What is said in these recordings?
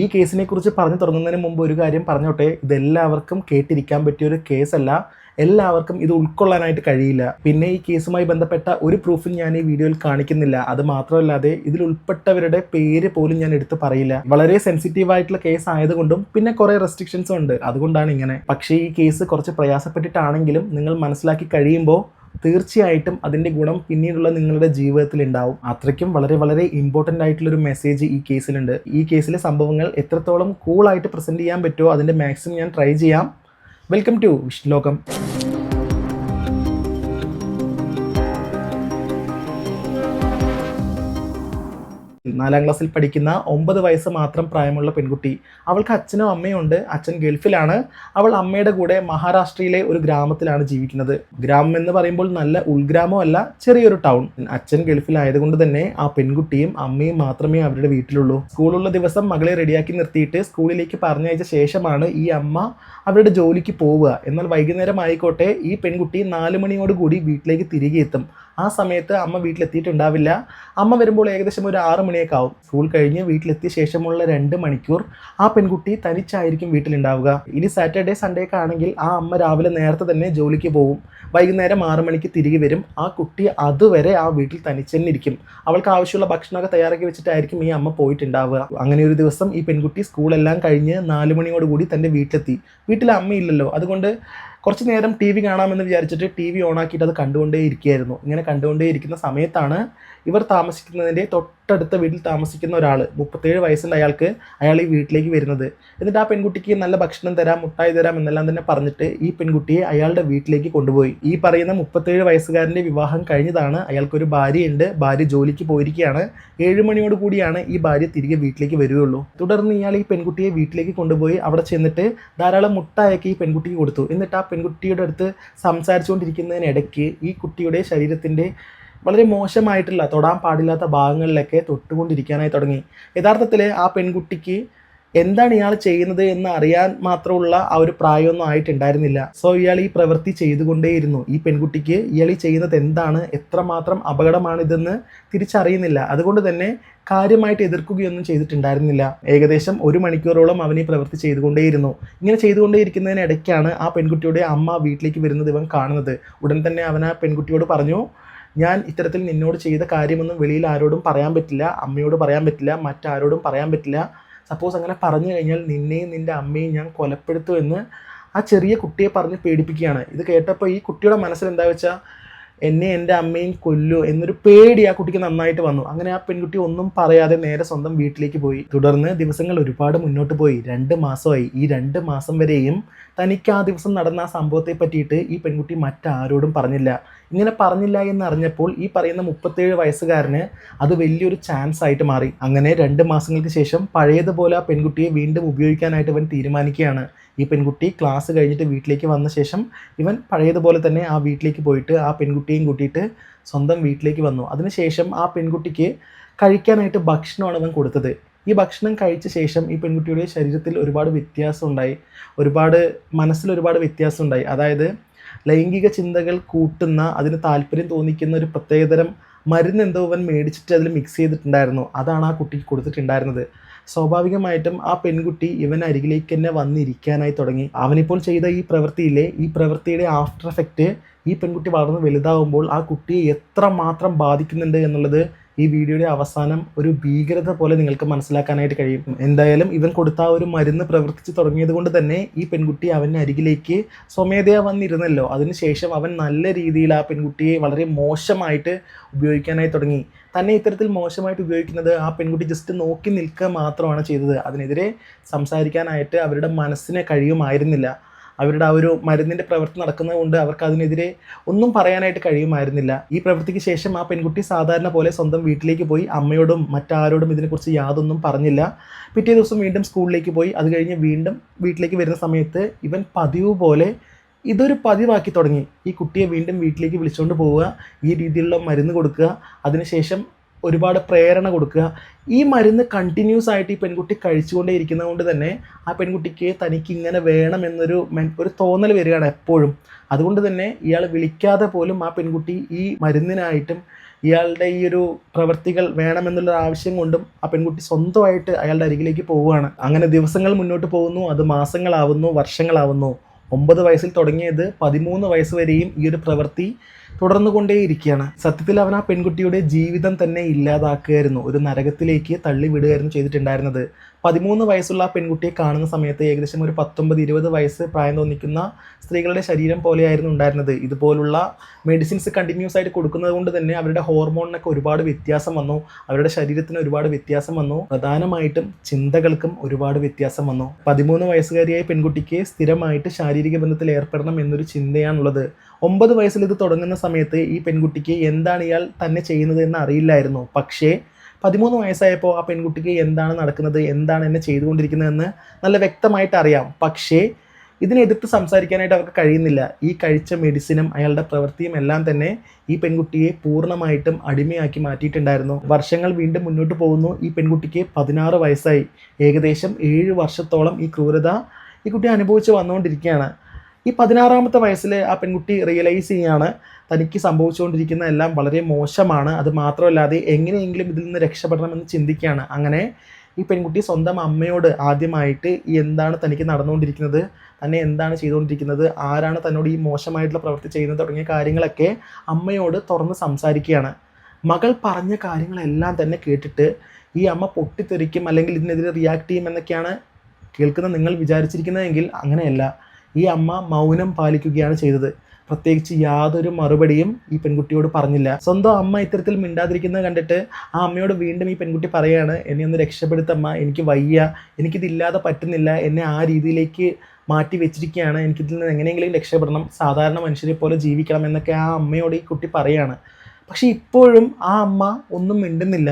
ഈ കേസിനെ കുറിച്ച് പറഞ്ഞു തുടങ്ങുന്നതിന് മുമ്പ് ഒരു കാര്യം പറഞ്ഞോട്ടെ? ഇതെല്ലാവർക്കും കേട്ടിരിക്കാൻ പറ്റിയ ഒരു കേസല്ല. എല്ലാവർക്കും ഇത് ഉൾക്കൊള്ളാനായിട്ട് കഴിയില്ല. പിന്നെ ഈ കേസുമായി ബന്ധപ്പെട്ട ഒരു പ്രൂഫും ഞാൻ ഈ വീഡിയോയിൽ കാണിക്കുന്നില്ല. അത് മാത്രമല്ലാതെ ഇതിൽ ഉൾപ്പെട്ടവരുടെ പേര് പോലും ഞാൻ എടുത്ത് പറയില്ല. വളരെ സെൻസിറ്റീവ് ആയിട്ടുള്ള കേസ് ആയതുകൊണ്ടും പിന്നെ കുറേ റെസ്ട്രിക്ഷൻസും ഉണ്ട്. അതുകൊണ്ടാണ് ഇങ്ങനെ. പക്ഷേ ഈ കേസ് കുറച്ച് പ്രയാസപ്പെട്ടിട്ടാണെങ്കിലും നിങ്ങൾ മനസ്സിലാക്കി കഴിയുമ്പോൾ തീർച്ചയായിട്ടും അതിന്റെ ഗുണം പിന്നീടുള്ള നിങ്ങളുടെ ജീവിതത്തിൽ ഉണ്ടാവും. അത്രയ്ക്കും വളരെ വളരെ ഇമ്പോർട്ടന്റ് ആയിട്ടുള്ളൊരു മെസ്സേജ് ഈ കേസിലുണ്ട് ഈ കേസിലെ സംഭവങ്ങൾ എത്രത്തോളം കൂളായിട്ട് പ്രസന്റ് ചെയ്യാൻ പറ്റുമോ അതിന്റെ മാക്സിമം ഞാൻ ട്രൈ ചെയ്യാം. വെൽക്കം ടു വിഷ്ണുലോകം നാലാം ക്ലാസ്സിൽ പഠിക്കുന്ന ഒമ്പത് വയസ്സ് മാത്രം പ്രായമുള്ള പെൺകുട്ടി. അവൾക്ക് അച്ഛനും അമ്മയും ഉണ്ട്. അച്ഛൻ ഗൾഫിലാണ്. അവൾ അമ്മയുടെ കൂടെ മഹാരാഷ്ട്രയിലെ ഒരു ഗ്രാമത്തിലാണ് ജീവിക്കുന്നത്. ഗ്രാമം എന്ന് പറയുമ്പോൾ നല്ല ഉൾഗ്രാമമല്ല ചെറിയൊരു ടൗൺ. അച്ഛൻ ഗൾഫിലായതുകൊണ്ട് തന്നെ ആ പെൺകുട്ടിയും അമ്മയും മാത്രമേ അവരുടെ വീട്ടിലുള്ളൂ. സ്കൂളുള്ള ദിവസം മകളെ റെഡിയാക്കി നിർത്തിയിട്ട് സ്കൂളിലേക്ക് പറഞ്ഞയച്ച ശേഷമാണ് ഈ അമ്മ അവരുടെ ജോലിക്ക് പോവുക. എന്നാൽ വൈകുന്നേരം ആയിക്കോട്ടെ ഈ പെൺകുട്ടി നാല് മണിയോട് കൂടി വീട്ടിലേക്ക് തിരികെ എത്തും ആ സമയത്ത് അമ്മ വീട്ടിലെത്തിയിട്ടുണ്ടാവില്ല. അമ്മ വരുമ്പോൾ ഏകദേശം ഒരു ആറ് മണിയൊക്കെ ആവും. സ്കൂൾ കഴിഞ്ഞ് വീട്ടിലെത്തിയ ശേഷമുള്ള രണ്ട് മണിക്കൂർ ആ പെൺകുട്ടി തനിച്ചായിരിക്കും വീട്ടിലുണ്ടാവുക. ഇനി സാറ്റർഡേ സൺഡേ ഒക്കെ ആണെങ്കിൽ ആ അമ്മ രാവിലെ നേരത്തെ തന്നെ ജോലിക്ക് പോകും. വൈകുന്നേരം ആറ് മണിക്ക് തിരികെ വരും. ആ കുട്ടി അതുവരെ ആ വീട്ടിൽ തനിച്ച് തന്നെ ഇരിക്കും. അവൾക്ക് ആവശ്യമുള്ള ഭക്ഷണമൊക്കെ തയ്യാറാക്കി വെച്ചിട്ടായിരിക്കും ഈ അമ്മ പോയിട്ടുണ്ടാവുക. അങ്ങനെ ഒരു ദിവസം ഈ പെൺകുട്ടി സ്കൂളെല്ലാം കഴിഞ്ഞ് നാല് മണിയോട് കൂടി തന്റെ വീട്ടിലെത്തി. വീട്ടിൽ അമ്മയില്ലല്ലോ. അതുകൊണ്ട് കുറച്ച് നേരം ടി വി കാണാമെന്ന് വിചാരിച്ചിട്ട് ടി വി ഓണാക്കിയിട്ട് അത് കണ്ടുകൊണ്ടേ ഇരിക്കുകയായിരുന്നു ഇങ്ങനെ കണ്ടുകൊണ്ടേ ഇരിക്കുന്ന സമയത്താണ് ഇവർ താമസിക്കുന്നതിന്റെ തൊട്ടടുത്ത വീട്ടിൽ താമസിക്കുന്ന ഒരാൾ മുപ്പത്തേഴ് വയസ്സുള്ള അയാൾക്ക് അയാൾ ഈ വീട്ടിലേക്ക് വരുന്നത്. എന്നിട്ട് ആ പെൺകുട്ടിക്ക് നല്ല ഭക്ഷണം തരാം മുട്ടായി തരാം എന്നെല്ലാം തന്നെ പറഞ്ഞിട്ട് ഈ പെൺകുട്ടിയെ അയാളുടെ വീട്ടിലേക്ക് കൊണ്ടുപോയി. ഈ പറയുന്ന മുപ്പത്തേഴ് വയസ്സുകാരന്റെ വിവാഹം കഴിഞ്ഞതാണ്. അയാൾക്കൊരു ഭാര്യയുണ്ട്. ഭാര്യ ജോലിക്ക് പോയിരിക്കുകയാണ്. ഏഴ് മണിയോട് കൂടിയാണ് ഈ ഭാര്യ തിരികെ വീട്ടിലേക്ക് വരികയുള്ളൂ. തുടർന്ന് ഇയാൾ ഈ പെൺകുട്ടിയെ വീട്ടിലേക്ക് കൊണ്ടുപോയി അവിടെ ചെന്നിട്ട് ധാരാളം മുട്ടായൊക്കെ ഈ പെൺകുട്ടിക്ക് കൊടുത്തു. എന്നിട്ട് ആ പെൺകുട്ടിയുടെ അടുത്ത് സംസാരിച്ചുകൊണ്ടിരിക്കുന്നതിനിടയ്ക്ക് ഈ കുട്ടിയുടെ ശരീരത്തിന്റെ വളരെ മോശമായിട്ടുള്ള തൊടാൻ പാടില്ലാത്ത ഭാഗങ്ങളിലൊക്കെ തൊട്ടുകൊണ്ടിരിക്കാനായി തുടങ്ങി. യഥാർത്ഥത്തിൽ ആ പെൺകുട്ടിക്ക് എന്താണ് ഇയാൾ ചെയ്യുന്നത് എന്ന് അറിയാൻ മാത്രമുള്ള ആ ഒരു പ്രായമൊന്നും ആയിട്ടുണ്ടായിരുന്നില്ല. സോ ഇയാൾ ഈ പ്രവൃത്തി ചെയ്തുകൊണ്ടേയിരുന്നു. ഈ പെൺകുട്ടിക്ക് ഇയാൾ ഈ ചെയ്യുന്നത് എന്താണ്? എത്രമാത്രം അപകടമാണിതെന്ന് തിരിച്ചറിയുന്നില്ല. അതുകൊണ്ട് തന്നെ കാര്യമായിട്ട് എതിർക്കുകയൊന്നും ചെയ്തിട്ടുണ്ടായിരുന്നില്ല. ഏകദേശം ഒരു മണിക്കൂറോളം അവൻ ഈ പ്രവൃത്തി ചെയ്തുകൊണ്ടേയിരുന്നു. ഇങ്ങനെ ചെയ്തുകൊണ്ടേയിരിക്കുന്നതിനിടയ്ക്കാണ് ആ പെൺകുട്ടിയുടെ അമ്മ വീട്ടിലേക്ക് വരുന്നത് ഇവൻ കാണുന്നത്. ഉടൻ തന്നെ അവൻ ആ പെൺകുട്ടിയോട് പറഞ്ഞു ഞാൻ ഇത്തരത്തിൽ നിന്നോട് ചെയ്ത കാര്യമൊന്നും വെളിയിൽ ആരോടും പറയാൻ പറ്റില്ല അമ്മയോട് പറയാൻ പറ്റില്ല മറ്റാരോടും പറയാൻ പറ്റില്ല. സപ്പോസ് അങ്ങനെ പറഞ്ഞു കഴിഞ്ഞാൽ നിന്നെയും നിന്റെ അമ്മയും ഞാൻ കൊലപ്പെടുത്തുമെന്ന് ആ ചെറിയ കുട്ടിയെ പറഞ്ഞ് പേടിപ്പിക്കുകയാണ്. ഇത് കേട്ടപ്പോൾ ഈ കുട്ടിയുടെ മനസ്സിൽ എന്താ വെച്ചാൽ എന്നെ എന്റെ അമ്മയും കൊല്ലു എന്നൊരു പേടി ആ കുട്ടിക്ക് നന്നായിട്ട് വന്നു. അങ്ങനെ ആ പെൺകുട്ടി ഒന്നും പറയാതെ നേരെ സ്വന്തം വീട്ടിലേക്ക് പോയി. തുടർന്ന് ദിവസങ്ങൾ ഒരുപാട് മുന്നോട്ട് പോയി. രണ്ട് മാസമായി. ഈ രണ്ട് മാസം വരെയും തനിക്ക് ആ ദിവസം നടന്ന ആ സംഭവത്തെ പറ്റിയിട്ട് ഈ പെൺകുട്ടി മറ്റാരോടും പറഞ്ഞില്ല. ഇങ്ങനെ പറഞ്ഞില്ല എന്നറിഞ്ഞപ്പോൾ ഈ പറയുന്ന മുപ്പത്തേഴ് വയസ്സുകാരന് അത് വലിയൊരു ചാൻസ് ആയിട്ട് മാറി. അങ്ങനെ രണ്ട് മാസങ്ങൾക്ക് ശേഷം പഴയതുപോലെ ആ പെൺകുട്ടിയെ വീണ്ടും ഉപയോഗിക്കാനായിട്ട് അവൻ തീരുമാനിക്കുകയാണ്. ഈ പെൺകുട്ടി ക്ലാസ് കഴിഞ്ഞിട്ട് വീട്ടിലേക്ക് വന്ന ശേഷം ഇവൻ പഴയതുപോലെ തന്നെ ആ വീട്ടിലേക്ക് പോയിട്ട് ആ പെൺകുട്ടിയും കൂട്ടിയിട്ട് സ്വന്തം വീട്ടിലേക്ക് വന്നു. അതിനുശേഷം ആ പെൺകുട്ടിക്ക് കഴിക്കാനായിട്ട് ഭക്ഷണമാണ് ഇവൻ കൊടുത്തത്. ഈ ഭക്ഷണം കഴിച്ച ശേഷം ഈ പെൺകുട്ടിയുടെ ശരീരത്തിൽ ഒരുപാട് വ്യത്യാസം ഉണ്ടായി. ഒരുപാട് മനസ്സിൽ ഒരുപാട് വ്യത്യാസം ഉണ്ടായി. അതായത് ലൈംഗിക ചിന്തകൾ കൂട്ടുന്ന അതിന് താല്പര്യം തോന്നിക്കുന്ന ഒരു പ്രത്യേകതരം മരുന്ന് എന്തോ ഇവൻ മേടിച്ചിട്ട് അതിൽ മിക്സ് ചെയ്തിട്ടുണ്ടായിരുന്നു. അതാണ് ആ കുട്ടിക്ക് കൊടുത്തിട്ടുണ്ടായിരുന്നത്. സ്വാഭാവികമായിട്ടും ആ പെൺകുട്ടി ഇവൻ അരികിലേക്ക് തന്നെ വന്നിരിക്കാനായി തുടങ്ങി. അവനിപ്പോൾ ചെയ്ത ഈ പ്രവൃത്തിയിലെ ഈ പ്രവൃത്തിയുടെ ആഫ്റ്റർ എഫക്റ്റ് ഈ പെൺകുട്ടി വളർന്ന് വലുതാവുമ്പോൾ ആ കുട്ടിയെ എത്രമാത്രം ബാധിക്കുന്നുണ്ട് എന്നുള്ളത് ഈ വീഡിയോയുടെ അവസാനം ഒരു ഭീകരത പോലെ നിങ്ങൾക്ക് മനസ്സിലാക്കാനായിട്ട് കഴിയും. എന്തായാലും ഇവൻ കൊടുത്ത ആ ഒരു മരുന്ന് പ്രവർത്തിച്ച് തുടങ്ങിയത് കൊണ്ട് തന്നെ ഈ പെൺകുട്ടി അവന്റെ അരികിലേക്ക് സ്വമേധയാ വന്നിരുന്നല്ലോ. അതിനുശേഷം അവൻ നല്ല രീതിയിൽ ആ പെൺകുട്ടിയെ വളരെ മോശമായിട്ട് ഉപയോഗിക്കാനായി തുടങ്ങി. തന്നെ ഇത്തരത്തിൽ മോശമായിട്ട് ഉപയോഗിക്കുന്നത് ആ പെൺകുട്ടി ജസ്റ്റ് നോക്കി നിൽക്കുക മാത്രമാണ് ചെയ്തത്. അതിനെതിരെ സംസാരിക്കാനായിട്ട് അവരുടെ മനസ്സിന് കഴിയുമായിരുന്നില്ല. അവരുടെ ആ ഒരു മരുന്നിന്റെ പ്രവൃത്തി നടക്കുന്നത് കൊണ്ട് അവർക്ക് അതിനെതിരെ ഒന്നും പറയാനായിട്ട് കഴിയുമായിരുന്നില്ല. ഈ പ്രവൃത്തിക്ക് ശേഷം ആ പെൺകുട്ടി സാധാരണ പോലെ സ്വന്തം വീട്ടിലേക്ക് പോയി അമ്മയോടും മറ്റാരോടും ഇതിനെക്കുറിച്ച് യാതൊന്നും പറഞ്ഞില്ല. പിറ്റേ ദിവസം വീണ്ടും സ്കൂളിലേക്ക് പോയി. അത് കഴിഞ്ഞ് വീണ്ടും വീട്ടിലേക്ക് വരുന്ന സമയത്ത് ഇവൻ പതിവ് പോലെ ഇതൊരു പതിവാക്കി തുടങ്ങി. ഈ കുട്ടിയെ വീണ്ടും വീട്ടിലേക്ക് വിളിച്ചുകൊണ്ട് പോവുക ഈ രീതിയിലുള്ള മരുന്ന് കൊടുക്കുക. അതിനുശേഷം ഒരുപാട് പ്രേരണ കൊടുക്കുക. ഈ മരുന്ന് കണ്ടിന്യൂസ് ആയിട്ട് ഈ പെൺകുട്ടി കഴിച്ചുകൊണ്ടേ ഇരിക്കുന്നത് കൊണ്ട് തന്നെ ആ പെൺകുട്ടിക്ക് തനിക്ക് ഇങ്ങനെ വേണമെന്നൊരു ഒരു തോന്നൽ വരികയാണ് എപ്പോഴും. അതുകൊണ്ട് തന്നെ ഇയാൾ വിളിക്കാതെ പോലും ആ പെൺകുട്ടി ഈ മരുന്നിനായിട്ടും ഇയാളുടെ ഈ ഒരു പ്രവൃത്തികൾ വേണമെന്നുള്ള ആവശ്യം കൊണ്ടും ആ പെൺകുട്ടി സ്വന്തമായിട്ട് അയാളുടെ അരികിലേക്ക് പോവുകയാണ്. അങ്ങനെ ദിവസങ്ങൾ മുന്നോട്ട് പോകുന്നു. അത് മാസങ്ങളാവുന്നു വർഷങ്ങളാവുന്നു. ഒമ്പത് വയസ്സിൽ തുടങ്ങിയത് പതിമൂന്ന് വയസ്സ് വരെയും ഈ ഒരു പ്രവൃത്തി തുടർന്നുകൊണ്ടേയിരിക്കുകയാണ്. സത്യത്തിൽ അവൻ ആ പെൺകുട്ടിയുടെ ജീവിതം തന്നെ ഇല്ലാതാക്കുകയായിരുന്നു. ഒരു നരകത്തിലേക്ക് തള്ളി വിടുകയായിരുന്നു ചെയ്തിട്ടുണ്ടായിരുന്നത്. പതിമൂന്ന് വയസ്സുള്ള ആ പെൺകുട്ടിയെ കാണുന്ന സമയത്ത് ഏകദേശം ഒരു പത്തൊമ്പത് ഇരുപത് വയസ്സ് പ്രായം തോന്നിക്കുന്ന സ്ത്രീകളുടെ ശരീരം പോലെയായിരുന്നു ഉണ്ടായിരുന്നത്. ഇതുപോലുള്ള മെഡിസിൻസ് കണ്ടിന്യൂസ് ആയിട്ട് കൊടുക്കുന്നത് കൊണ്ട് തന്നെ അവരുടെ ഹോർമോണിനൊക്കെ ഒരുപാട് വ്യത്യാസം വന്നു. അവരുടെ ശരീരത്തിന് ഒരുപാട് വ്യത്യാസം വന്നു. പ്രധാനമായിട്ടും ചിന്തകൾക്കും ഒരുപാട് വ്യത്യാസം വന്നു. പതിമൂന്ന് വയസ്സുകാരിയായ പെൺകുട്ടിക്ക് സ്ഥിരമായിട്ട് ശാരീരിക ബന്ധത്തിൽ ഏർപ്പെടണം എന്നൊരു ചിന്തയാണുള്ളത്. ഒമ്പത് വയസ്സിൽ ഇത് തുടങ്ങുന്ന സമയത്ത് ഈ പെൺകുട്ടിക്ക് എന്താണ് ഇയാൾ തന്നെ ചെയ്യുന്നത് എന്ന് അറിയില്ലായിരുന്നു. പക്ഷേ പതിമൂന്ന് വയസ്സായപ്പോൾ ആ പെൺകുട്ടിക്ക് എന്താണ് നടക്കുന്നത് എന്താണ് എന്നെ ചെയ്തുകൊണ്ടിരിക്കുന്നതെന്ന് നല്ല വ്യക്തമായിട്ട് അറിയാം. പക്ഷേ ഇതിനെതിർത്ത് സംസാരിക്കാനായിട്ട് അവർക്ക് കഴിയുന്നില്ല. ഈ കഴിച്ച മെഡിസിനും അയാളുടെ പ്രവൃത്തിയും എല്ലാം തന്നെ ഈ പെൺകുട്ടിയെ പൂർണമായിട്ടും അടിമയാക്കി മാറ്റിയിട്ടുണ്ടായിരുന്നു. വർഷങ്ങൾ വീണ്ടും മുന്നോട്ട് പോകുന്നു. ഈ പെൺകുട്ടിക്ക് പതിനാറ് വയസ്സായി. ഏകദേശം ഏഴ് വർഷത്തോളം ഈ ക്രൂരത ഈ കുട്ടി അനുഭവിച്ച് വന്നുകൊണ്ടിരിക്കുകയാണ്. ഈ പതിനാറാമത്തെ വയസ്സിൽ ആ പെൺകുട്ടി റിയലൈസ് ചെയ്യാണ് തനിക്ക് സംഭവിച്ചുകൊണ്ടിരിക്കുന്ന എല്ലാം വളരെ മോശമാണ്. അത് മാത്രമല്ലാതെ എങ്ങനെയെങ്കിലും ഇതിൽ നിന്ന് രക്ഷപ്പെടണമെന്ന് ചിന്തിക്കുകയാണ്. അങ്ങനെ ഈ പെൺകുട്ടി സ്വന്തം അമ്മയോട് ആദ്യമായിട്ട് ഈ എന്താണ് തനിക്ക് നടന്നുകൊണ്ടിരിക്കുന്നത് തന്നെ എന്താണ് ചെയ്തുകൊണ്ടിരിക്കുന്നത് ആരാണ് തന്നോട് ഈ മോശമായിട്ടുള്ള പ്രവൃത്തി ചെയ്യുന്നത് തുടങ്ങിയ കാര്യങ്ങളൊക്കെ അമ്മയോട് തുറന്ന് സംസാരിക്കുകയാണ്. മകൾ പറഞ്ഞ കാര്യങ്ങളെല്ലാം തന്നെ കേട്ടിട്ട് ഈ അമ്മ പൊട്ടിത്തെറിക്കും അല്ലെങ്കിൽ ഇതിനെതിരെ റിയാക്ട് ചെയ്യും എന്നൊക്കെയാണ് കേൾക്കുന്ന നിങ്ങൾ വിചാരിച്ചിരിക്കുന്നതെങ്കിൽ അങ്ങനെയല്ല. ഈ അമ്മ മൗനം പാലിക്കുകയാണ് ചെയ്തത്. പ്രത്യേകിച്ച് യാതൊരു മറുപടിയും ഈ പെൺകുട്ടിയോട് പറഞ്ഞില്ല. സ്വന്തം അമ്മ ഇത്തരത്തിൽ മിണ്ടാതിരിക്കുന്നത് കണ്ടിട്ട് ആ അമ്മയോട് വീണ്ടും ഈ പെൺകുട്ടി പറയാണ് എന്നെ ഒന്ന് രക്ഷപ്പെടുത്തമ്മ എനിക്ക് വയ്യ എനിക്കിതില്ലാതെ പറ്റുന്നില്ല എന്നെ ആ രീതിയിലേക്ക് മാറ്റി വെച്ചിരിക്കുകയാണ് എനിക്കിതിൽ നിന്ന് എങ്ങനെയെങ്കിലും രക്ഷപ്പെടണം സാധാരണ മനുഷ്യരെ പോലെ ജീവിക്കണം എന്നൊക്കെ ആ അമ്മയോട് ഈ കുട്ടി പറയാണ്. പക്ഷേ ഇപ്പോഴും ആ അമ്മ ഒന്നും മിണ്ടുന്നില്ല.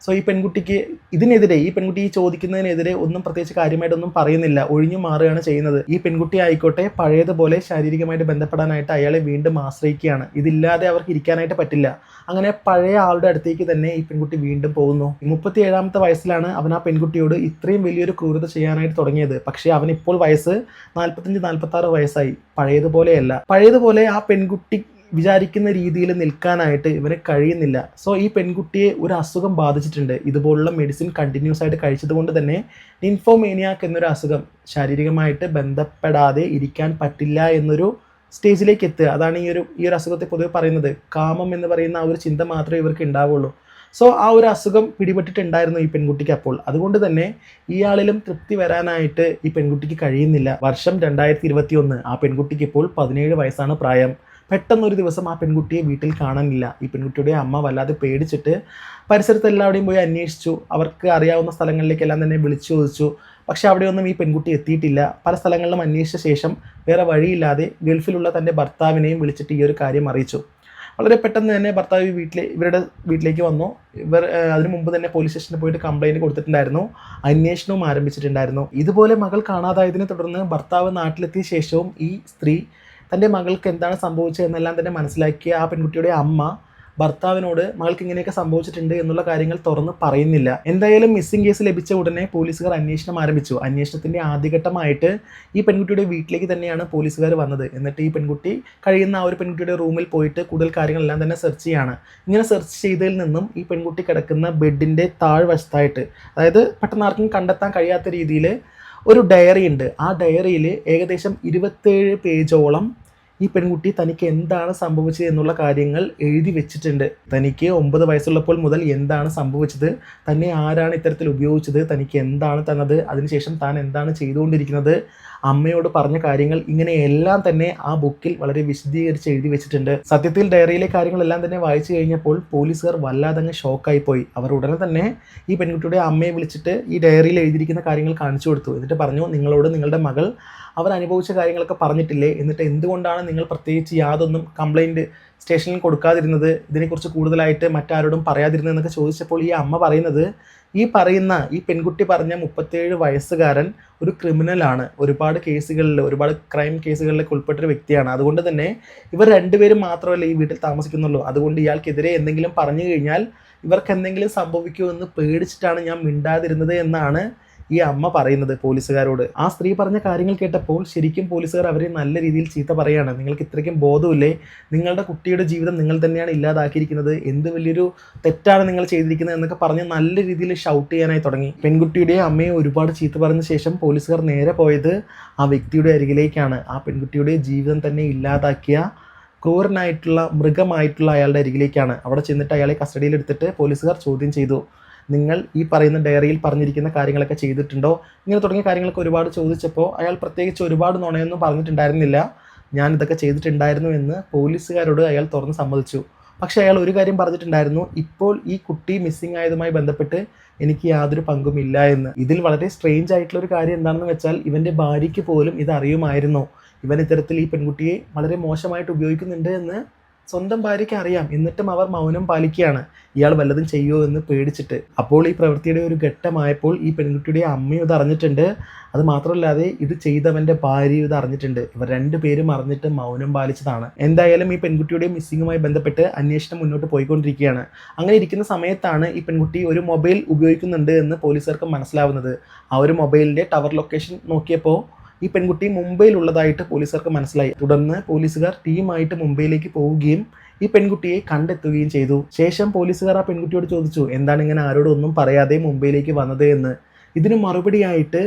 സോ ഈ പെൺകുട്ടിക്ക് ഇതിനെതിരെ ഈ പെൺകുട്ടി ഈ ചോദിക്കുന്നതിനെതിരെ ഒന്നും പ്രത്യേകിച്ച് കാര്യമായിട്ടൊന്നും പറയുന്നില്ല. ഒഴിഞ്ഞു മാറുകയാണ് ചെയ്യുന്നത്. ഈ പെൺകുട്ടി ആയിക്കോട്ടെ പഴയതുപോലെ ശാരീരികമായിട്ട് ബന്ധപ്പെടാനായിട്ട് അയാളെ വീണ്ടും ആശ്രയിക്കുകയാണ്. ഇതില്ലാതെ അവർക്ക് ഇരിക്കാനായിട്ട് പറ്റില്ല. അങ്ങനെ പഴയ ആളുടെ അടുത്തേക്ക് തന്നെ ഈ പെൺകുട്ടി വീണ്ടും പോകുന്നു. മുപ്പത്തി ഏഴാമത്തെ വയസ്സിലാണ് അവൻ ആ പെൺകുട്ടിയോട് ഇത്രയും വലിയൊരു ക്രൂരത ചെയ്യാനായിട്ട് തുടങ്ങിയത്. പക്ഷേ അവൻ ഇപ്പോൾ വയസ്സ് നാൽപ്പത്തഞ്ച് നാൽപ്പത്തി വയസ്സായി. പഴയതുപോലെയല്ല. പഴയതുപോലെ ആ പെൺകുട്ടി വിചാരിക്കുന്ന രീതിയിൽ നിൽക്കാനായിട്ട് ഇവന് കഴിയുന്നില്ല. സോ ഈ പെൺകുട്ടിയെ ഒരു അസുഖം ബാധിച്ചിട്ടുണ്ട്. ഇതുപോലുള്ള മെഡിസിൻ കണ്ടിന്യൂസ് ആയിട്ട് കഴിച്ചത് കൊണ്ട് തന്നെ നിൻഫോമേനിയാക്ക് എന്നൊരു അസുഖം ശാരീരികമായിട്ട് ബന്ധപ്പെടാതെ ഇരിക്കാൻ പറ്റില്ല എന്നൊരു സ്റ്റേജിലേക്ക് എത്തുക. അതാണ് ഈ ഒരു ഈ ഒരു അസുഖത്തെ പൊതുവെ പറയുന്നത്. കാമം എന്ന് പറയുന്ന ആ ഒരു ചിന്ത മാത്രമേ ഇവർക്ക് ഉണ്ടാവുള്ളൂ. സോ ആ ഒരു അസുഖം പിടിപെട്ടിട്ടുണ്ടായിരുന്നു ഈ പെൺകുട്ടിക്ക് അപ്പോൾ. അതുകൊണ്ട് തന്നെ ഇയാളിലും തൃപ്തി വരാനായിട്ട് ഈ പെൺകുട്ടിക്ക് കഴിയുന്നില്ല. വർഷം രണ്ടായിരത്തി ഇരുപത്തി ഒന്ന് ആ പെൺകുട്ടിക്ക് ഇപ്പോൾ പതിനേഴ് വയസ്സാണ് പ്രായം. പെട്ടെന്നൊരു ദിവസം ആ പെൺകുട്ടിയെ വീട്ടിൽ കാണാനില്ല. ഈ പെൺകുട്ടിയുടെ അമ്മ വല്ലാതെ പേടിച്ചിട്ട് പരിസരത്ത് എല്ലാവരുടെയും പോയി അന്വേഷിച്ചു. അവർക്ക് അറിയാവുന്ന സ്ഥലങ്ങളിലേക്കെല്ലാം തന്നെ വിളിച്ചു ചോദിച്ചു. പക്ഷേ അവിടെയൊന്നും ഈ പെൺകുട്ടി എത്തിയിട്ടില്ല. പല സ്ഥലങ്ങളിലും അന്വേഷിച്ച ശേഷം വേറെ വഴിയില്ലാതെ ഗൾഫിലുള്ള തന്റെ ഭർത്താവിനെയും വിളിച്ചിട്ട് ഈ ഒരു കാര്യം അറിയിച്ചു. വളരെ പെട്ടെന്ന് തന്നെ ഭർത്താവ് വീട്ടിലെ ഇവരുടെ വീട്ടിലേക്ക് വന്നു. ഇവർ അതിനു മുമ്പ് തന്നെ പോലീസ് സ്റ്റേഷനിൽ പോയിട്ട് കംപ്ലൈന്റ് കൊടുത്തിട്ടുണ്ടായിരുന്നു. അന്വേഷണവും ആരംഭിച്ചിട്ടുണ്ടായിരുന്നു. ഇതുപോലെ മകൾ കാണാതായതിനെ തുടർന്ന് ഭർത്താവ് നാട്ടിലെത്തിയ ശേഷവും ഈ സ്ത്രീ തന്റെ മകൾക്ക് എന്താണ് സംഭവിച്ചത് എന്നെല്ലാം തന്നെ മനസ്സിലാക്കിയ ആ പെൺകുട്ടിയുടെ അമ്മ ഭർത്താവിനോട് മകൾക്ക് ഇങ്ങനെയൊക്കെ സംഭവിച്ചിട്ടുണ്ട് എന്നുള്ള കാര്യങ്ങൾ തുറന്ന് പറയുന്നില്ല. എന്തായാലും മിസ്സിംഗ് കേസ് ലഭിച്ച ഉടനെ പോലീസുകാർ അന്വേഷണം ആരംഭിച്ചു. അന്വേഷണത്തിന്റെ ആദ്യഘട്ടമായിട്ട് ഈ പെൺകുട്ടിയുടെ വീട്ടിലേക്ക് തന്നെയാണ് പോലീസുകാർ വന്നത്. എന്നിട്ട് ഈ പെൺകുട്ടി കഴിയുന്ന ആ ഒരു പെൺകുട്ടിയുടെ റൂമിൽ പോയിട്ട് കൂടുതൽ കാര്യങ്ങളെല്ലാം തന്നെ സെർച്ച് ചെയ്യാണ്. ഇങ്ങനെ സെർച്ച് ചെയ്തതിൽ നിന്നും ഈ പെൺകുട്ടി കിടക്കുന്ന ബെഡിന്റെ താഴ്വശത്തായിട്ട് അതായത് പെട്ടെന്ന് ആർക്കും കണ്ടെത്താൻ കഴിയാത്ത രീതിയിൽ ഒരു ഡയറി ഉണ്ട്. ആ ഡയറിയിൽ ഏകദേശം ഇരുപത്തേഴ് പേജോളം ഈ പെൺകുട്ടി തനിക്ക് എന്താണ് സംഭവിച്ചത് എന്നുള്ള കാര്യങ്ങൾ എഴുതി വെച്ചിട്ടുണ്ട്. തനിക്ക് ഒമ്പത് വയസ്സുള്ളപ്പോൾ മുതൽ എന്താണ് സംഭവിച്ചത് തന്നെ ആരാണ് ഇത്തരത്തിൽ ഉപയോഗിച്ചത് തനിക്ക് എന്താണ് തന്നത് അതിനുശേഷം താൻ എന്താണ് ചെയ്തുകൊണ്ടിരിക്കുന്നത് അമ്മയോട് പറഞ്ഞ കാര്യങ്ങൾ ഇങ്ങനെയെല്ലാം തന്നെ ആ ബുക്കിൽ വളരെ വിശദീകരിച്ച് എഴുതി വെച്ചിട്ടുണ്ട്. സത്യത്തിൽ ഡയറിയിലെ കാര്യങ്ങളെല്ലാം തന്നെ വായിച്ചു കഴിഞ്ഞപ്പോൾ പോലീസുകാർ വല്ലാതെ അങ്ങ് ഷോക്കായി പോയി അവർ ഉടനെ തന്നെ ഈ പെൺകുട്ടിയുടെ അമ്മയെ വിളിച്ചിട്ട് ഈ ഡയറിയിൽ എഴുതിയിരിക്കുന്ന കാര്യങ്ങൾ കാണിച്ചു കൊടുത്തു. എന്നിട്ട് പറഞ്ഞു നിങ്ങളോട് നിങ്ങളുടെ മകൾ അവർ അനുഭവിച്ച കാര്യങ്ങളൊക്കെ പറഞ്ഞിട്ടില്ലേ? എന്നിട്ട് എന്തുകൊണ്ടാണ് നിങ്ങൾ പ്രത്യേകിച്ച് യാതൊന്നും കംപ്ലൈന്റ് സ്റ്റേഷനിൽ കൊടുക്കാതിരുന്നത്? ഇതിനെക്കുറിച്ച് കൂടുതലായിട്ട് മറ്റാരോടും പറയാതിരുന്നത് എന്നൊക്കെ ചോദിച്ചപ്പോൾ ഈ അമ്മ പറയുന്നത് ഈ പറയുന്ന ഈ പെൺകുട്ടി പറഞ്ഞ മുപ്പത്തേഴ് വയസ്സുകാരൻ ഒരു ക്രിമിനലാണ് ഒരുപാട് കേസുകളിൽ ഒരുപാട് ക്രൈം കേസുകളിലൊക്കെ ഉൾപ്പെട്ടൊരു വ്യക്തിയാണ്. അതുകൊണ്ട് തന്നെ ഇവർ രണ്ടുപേരും മാത്രമല്ല ഈ വീട്ടിൽ താമസിക്കുന്നുള്ളൂ. അതുകൊണ്ട് ഇയാൾക്കെതിരെ എന്തെങ്കിലും പറഞ്ഞു കഴിഞ്ഞാൽ ഇവർക്ക് എന്തെങ്കിലും സംഭവിക്കുമോ എന്ന് പേടിച്ചിട്ടാണ് ഞാൻ മിണ്ടാതിരുന്നത് എന്നാണ് ഈ അമ്മ പറയുന്നത് പോലീസുകാരോട്. ആ സ്ത്രീ പറഞ്ഞ കാര്യങ്ങൾ കേട്ടപ്പോൾ ശരിക്കും പോലീസുകാർ അവരെ നല്ല രീതിയിൽ ചീത്ത പറയാണ്. നിങ്ങൾക്ക് ഇത്രയ്ക്കും ബോധമില്ലേ നിങ്ങളുടെ കുട്ടിയുടെ ജീവിതം നിങ്ങൾ തന്നെയാണ് ഇല്ലാതാക്കിയിരിക്കുന്നത്. എന്ത് വലിയൊരു തെറ്റാണ് നിങ്ങൾ ചെയ്തിരിക്കുന്നത്? എന്നൊക്കെ പറഞ്ഞ് നല്ല രീതിയിൽ ഷൗട്ട് ചെയ്യാനായി തുടങ്ങി. പെൺകുട്ടിയുടെ അമ്മയെ ഒരുപാട് ചീത്ത പറഞ്ഞ ശേഷം പോലീസുകാർ നേരെ പോയത് ആ വ്യക്തിയുടെ അരികിലേക്കാണ്. ആ പെൺകുട്ടിയുടെ ജീവിതം തന്നെ ഇല്ലാതാക്കിയ ക്രൂരനായിട്ടുള്ള മൃഗമായിട്ടുള്ള അയാളുടെ അരികിലേക്കാണ്. അവിടെ ചെന്നിട്ട് അയാളെ കസ്റ്റഡിയിൽ എടുത്തിട്ട് പോലീസുകാർ ചോദ്യം ചെയ്തു. നിങ്ങൾ ഈ പറയുന്ന ഡയറിയിൽ പറഞ്ഞിരിക്കുന്ന കാര്യങ്ങളൊക്കെ ചെയ്തിട്ടുണ്ടോ? ഇങ്ങനെ തുടങ്ങിയ കാര്യങ്ങളൊക്കെ ഒരുപാട് ചോദിച്ചപ്പോൾ അയാൾ പ്രത്യേകിച്ച് ഒരുപാട് നുണയൊന്നും പറഞ്ഞിട്ടുണ്ടായിരുന്നില്ല. ഞാൻ ഇതൊക്കെ ചെയ്തിട്ടുണ്ടായിരുന്നു എന്ന് പോലീസുകാരോട് അയാൾ തുറന്ന് സമ്മതിച്ചു. പക്ഷേ അയാൾ ഒരു കാര്യം പറഞ്ഞിട്ടുണ്ടായിരുന്നു. ഇപ്പോൾ ഈ കുട്ടി മിസ്സിംഗ് ആയതുമായി ബന്ധപ്പെട്ട് എനിക്ക് യാതൊരു പങ്കുമില്ല എന്ന്. ഇതിൽ വളരെ സ്ട്രേഞ്ച് ആയിട്ടുള്ള ഒരു കാര്യം എന്താണെന്ന് വെച്ചാൽ ഇവന്റെ ഭാര്യയ്ക്ക് പോലും ഇത് അറിയുമായിരുന്നു. ഇവൻ ഇത്തരത്തിൽ ഈ പെൺകുട്ടിയെ വളരെ മോശമായിട്ട് ഉപയോഗിക്കുന്നുണ്ട് എന്ന് സ്വന്തം ഭാര്യയ്ക്ക് അറിയാം. എന്നിട്ടും അവർ മൗനം പാലിക്കുകയാണ്. ഇയാൾ വല്ലതും ചെയ്യുമോ എന്ന് പേടിച്ചിട്ട്. അപ്പോൾ ഈ പ്രവൃത്തിയുടെ ഒരു ഘട്ടമായപ്പോൾ ഈ പെൺകുട്ടിയുടെ അമ്മയും ഇത് അറിഞ്ഞിട്ടുണ്ട്. അത് മാത്രമല്ലാതെ ഇത് ചെയ്തവന്റെ ഭാര്യയും ഇത് അറിഞ്ഞിട്ടുണ്ട്. ഇവർ രണ്ടുപേരും അറിഞ്ഞിട്ട് മൗനം പാലിച്ചതാണ്. എന്തായാലും ഈ പെൺകുട്ടിയുടെ മിസ്സിങ്ങുമായി ബന്ധപ്പെട്ട് അന്വേഷണം മുന്നോട്ട് പോയിക്കൊണ്ടിരിക്കുകയാണ്. അങ്ങനെ ഇരിക്കുന്ന സമയത്താണ് ഈ പെൺകുട്ടി ഒരു മൊബൈൽ ഉപയോഗിക്കുന്നുണ്ട് എന്ന് പോലീസുകാർക്ക് മനസ്സിലാവുന്നത്. ആ ഒരു മൊബൈലിന്റെ ടവർ ലൊക്കേഷൻ നോക്കിയപ്പോൾ ഈ പെൺകുട്ടി മുംബൈയിലുള്ളതായിട്ട് പോലീസുകാർക്ക് മനസ്സിലായി. തുടർന്ന് പോലീസുകാർ ടീമായിട്ട് മുംബൈയിലേക്ക് പോവുകയും ഈ പെൺകുട്ടിയെ കണ്ടെത്തുകയും ചെയ്തു. ശേഷം പോലീസുകാർ ആ പെൺകുട്ടിയോട് ചോദിച്ചു എന്താണ് ഇങ്ങനെ ആരോടൊന്നും പറയാതെ മുംബൈയിലേക്ക് വന്നത് എന്ന്? ഇതിന് മറുപടിയായിട്ട്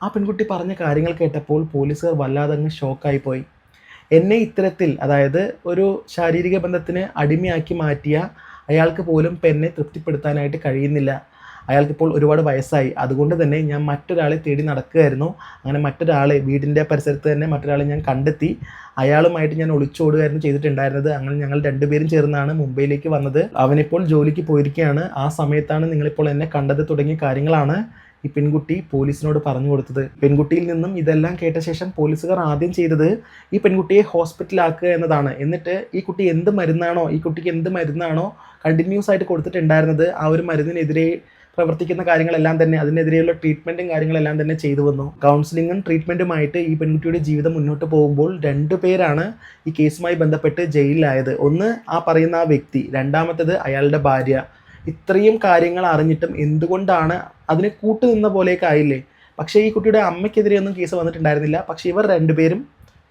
ആ പെൺകുട്ടി പറഞ്ഞ കാര്യങ്ങൾ കേട്ടപ്പോൾ പോലീസുകാർ വല്ലാതെ അങ്ങ് ഷോക്കായി പോയി. എന്നെ ഇത്തരത്തിൽ അതായത് ഒരു ശാരീരിക ബന്ധത്തിന് അടിമയാക്കി മാറ്റിയ അയാൾക്ക് പോലും പെന്നെ തൃപ്തിപ്പെടുത്താനായിട്ട് കഴിയുന്നില്ല. അയാൾക്കിപ്പോൾ ഒരുപാട് വയസ്സായി. അതുകൊണ്ട് തന്നെ ഞാൻ മറ്റൊരാളെ തേടി നടക്കുകയായിരുന്നു. അങ്ങനെ മറ്റൊരാളെ വീടിന്റെ പരിസരത്ത് തന്നെ മറ്റൊരാളെ ഞാൻ കണ്ടെത്തി. അയാളുമായിട്ട് ഞാൻ ഒളിച്ചോടുകയായിരുന്നു ചെയ്തിട്ടുണ്ടായിരുന്നത്. അങ്ങനെ ഞങ്ങൾ രണ്ടുപേരും ചേർന്നാണ് മുംബൈയിലേക്ക് വന്നത്. അവനിപ്പോൾ ജോലിക്ക് പോയിരിക്കുകയാണ്. ആ സമയത്താണ് നിങ്ങളിപ്പോൾ എന്നെ കണ്ടത് തുടങ്ങിയ കാര്യങ്ങളാണ് ഈ പെൺകുട്ടി പോലീസിനോട് പറഞ്ഞു കൊടുത്തത്. പെൺകുട്ടിയിൽ നിന്നും ഇതെല്ലാം കേട്ട ശേഷം പോലീസുകാർ ആദ്യം ചെയ്തത് ഈ പെൺകുട്ടിയെ ഹോസ്പിറ്റലാക്കുക എന്നതാണ്. എന്നിട്ട് ഈ കുട്ടി എന്ത് മരുന്നാണോ ഈ കുട്ടിക്ക് എന്ത് മരുന്നാണോ കണ്ടിന്യൂസ് ആയിട്ട് കൊടുത്തിട്ടുണ്ടായിരുന്നത് ആ ഒരു മരുന്നിനെതിരെ പ്രവർത്തിക്കുന്ന കാര്യങ്ങളെല്ലാം തന്നെ അതിനെതിരെയുള്ള ട്രീറ്റ്മെന്റും കാര്യങ്ങളെല്ലാം തന്നെ ചെയ്തു വന്നു. കൗൺസിലിങ്ങും ട്രീറ്റ്മെന്റുമായിട്ട് ഈ പെൺകുട്ടിയുടെ ജീവിതം മുന്നോട്ട് പോകുമ്പോൾ രണ്ടു പേരാണ് ഈ കേസുമായി ബന്ധപ്പെട്ട് ജയിലിലായത്. ഒന്ന് ആ പറയുന്ന ആ വ്യക്തി രണ്ടാമത്തേത് അയാളുടെ ഭാര്യ. ഇത്രയും കാര്യങ്ങൾ അറിഞ്ഞിട്ടും എന്തുകൊണ്ടാണ് അതിനെ കൂട്ടുനിന്ന പോലെയൊക്കെ ആയില്ലേ? പക്ഷേ ഈ കുട്ടിയുടെ അമ്മയ്ക്കെതിരെ ഒന്നും കേസ് വന്നിട്ടുണ്ടായിരുന്നില്ല. പക്ഷേ ഇവർ രണ്ടുപേരും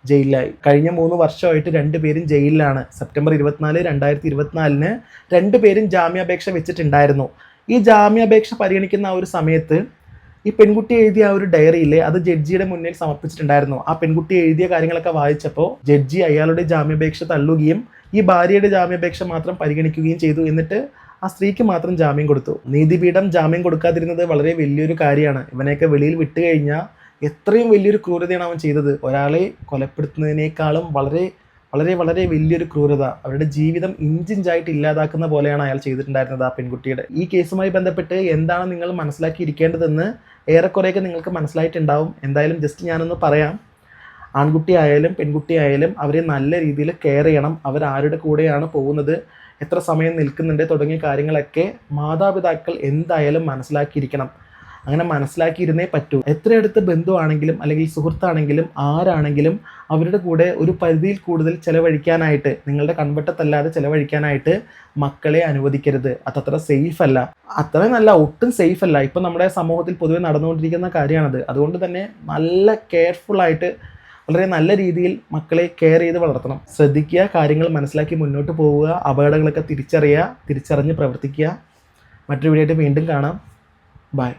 ജയിലിലായി. കഴിഞ്ഞ മൂന്ന് വർഷമായിട്ട് രണ്ടുപേരും ജയിലിലാണ്. സെപ്റ്റംബർ ഇരുപത്തിനാല് രണ്ടായിരത്തി ഇരുപത്തിനാലിന് രണ്ടുപേരും ജാമ്യാപേക്ഷ വെച്ചിട്ടുണ്ടായിരുന്നു. ഈ ജാമ്യാപേക്ഷ പരിഗണിക്കുന്ന ആ ഒരു സമയത്ത് ഈ പെൺകുട്ടി എഴുതിയ ആ ഒരു ഡയറിയിലെ അത് ജഡ്ജിയുടെ മുന്നിൽ സമർപ്പിച്ചിട്ടുണ്ടായിരുന്നു. ആ പെൺകുട്ടി എഴുതിയ കാര്യങ്ങളൊക്കെ വായിച്ചപ്പോൾ ജഡ്ജി അയാളുടെ ജാമ്യാപേക്ഷ തള്ളുകയും ഈ ഭാര്യയുടെ ജാമ്യാപേക്ഷ മാത്രം പരിഗണിക്കുകയും ചെയ്തു. എന്നിട്ട് ആ സ്ത്രീക്ക് മാത്രം ജാമ്യം കൊടുത്തു. നീതിപീഠം ജാമ്യം കൊടുക്കാതിരുന്നത് വളരെ വലിയൊരു കാര്യമാണ്. ഇവനെയൊക്കെ വെളിയിൽ വിട്ടു കഴിഞ്ഞാൽ എത്രയും വലിയൊരു ക്രൂരതയാണ് അവൻ ചെയ്തത്. ഒരാളെ കൊലപ്പെടുത്തുന്നതിനേക്കാളും വളരെ വളരെ വളരെ വലിയൊരു ക്രൂരത. അവരുടെ ജീവിതം ഇഞ്ചിഞ്ചായിട്ട് ഇല്ലാതാക്കുന്ന പോലെയാണ് അയാൾ ചെയ്തിട്ടുണ്ടായിരുന്നത് ആ പെൺകുട്ടിയുടെ. ഈ കേസുമായി ബന്ധപ്പെട്ട് എന്താണ് നിങ്ങൾ മനസ്സിലാക്കിയിരിക്കേണ്ടതെന്ന് ഏറെക്കുറെയൊക്കെ നിങ്ങൾക്ക് മനസ്സിലായിട്ടുണ്ടാവും. എന്തായാലും ജസ്റ്റ് ഞാനൊന്ന് പറയാം. ആൺകുട്ടി ആയാലും പെൺകുട്ടി ആയാലും അവരെ നല്ല രീതിയിൽ കെയർ ചെയ്യണം. അവർ ആരുടെ കൂടെയാണ് പോകുന്നത്? എത്ര സമയം നിൽക്കുന്നുണ്ട്? തുടങ്ങിയ കാര്യങ്ങളൊക്കെ മാതാപിതാക്കൾ എന്തായാലും മനസ്സിലാക്കിയിരിക്കണം. അങ്ങനെ മനസ്സിലാക്കിയിരുന്നേ പറ്റൂ. എത്ര അടുത്ത ബന്ധുവാണെങ്കിലും അല്ലെങ്കിൽ സുഹൃത്താണെങ്കിലും ആരാണെങ്കിലും അവരുടെ കൂടെ ഒരു പരിധിയിൽ കൂടുതൽ ചെലവഴിക്കാനായിട്ട് നിങ്ങളുടെ കൺവെട്ടത്തല്ലാതെ ചെലവഴിക്കാനായിട്ട് മക്കളെ അനുവദിക്കരുത്. അതത്ര സേഫ് അല്ല അത്ര നല്ല ഒട്ടും സേഫ് അല്ല ഇപ്പം നമ്മുടെ സമൂഹത്തിൽ പൊതുവെ നടന്നുകൊണ്ടിരിക്കുന്ന കാര്യമാണത്. അതുകൊണ്ട് തന്നെ നല്ല കെയർഫുൾ ആയിട്ട് വളരെ നല്ല രീതിയിൽ മക്കളെ കെയർ ചെയ്ത് വളർത്തണം. ശ്രദ്ധിക്കുക കാര്യങ്ങൾ മനസ്സിലാക്കി മുന്നോട്ട് പോവുക അപകടങ്ങളൊക്കെ തിരിച്ചറിയുക തിരിച്ചറിഞ്ഞ് പ്രവർത്തിക്കുക. മറ്റൊരു വീഡിയോ വീണ്ടും കാണാം. ബൈ.